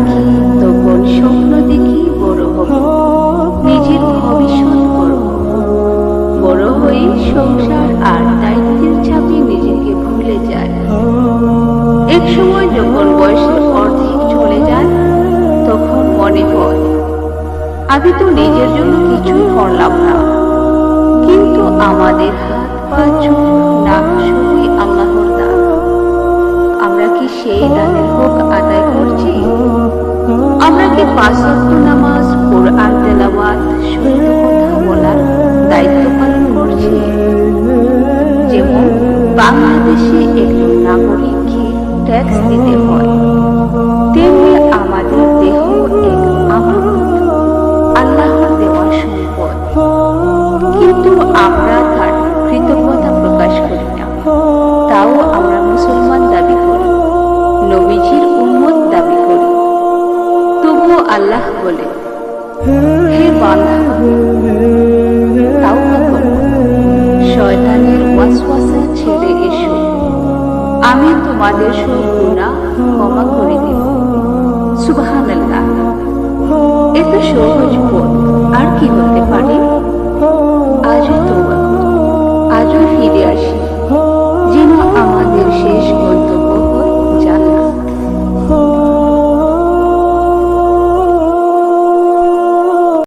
রাখি তখন স্বপ্ন দেখি বড় হব। নিজের ভবিষ্যৎ বড় বড় হয়ে সংসার আর দায়িত্বের চাপে নিজেকে ভুলে যায় এক সময় যখন বয়সের অর্ধেক চলে যায়, তখন মনে হয়, আমি তো নিজের জন্য কিছুই করলাম না। কিন্তু আমাদের হাত পা চোখ আমরা কি সেই দানের হোক আদায় করছি আমরা পাঁচ ওয়াক্ত নামাজ, কোরআন তেলাওয়াত, সত্য কথা বলার দায়িত্ব পালন করছি। যেমন, বাংলাদেশে একজন নাগরিককে ট্যাক্স দিতে হয়, তেমনি আমাদের দেহ এক আমানত আল্লাহর দেওয়া সম্পদ। কিন্তু আমরা তার কৃতজ্ঞতা প্রকাশ করি না। তাও আমরা মুসলমান দাবি করি। নবীজির আল্লাহ বলে, হে বান্ধা শয়তানের ওয়াসওয়াসা ছেড়ে এসো। আমি তোমাদের সব গুণা ক্ষমা করে দেব। সুবহানাল্লাহ। এত সহজ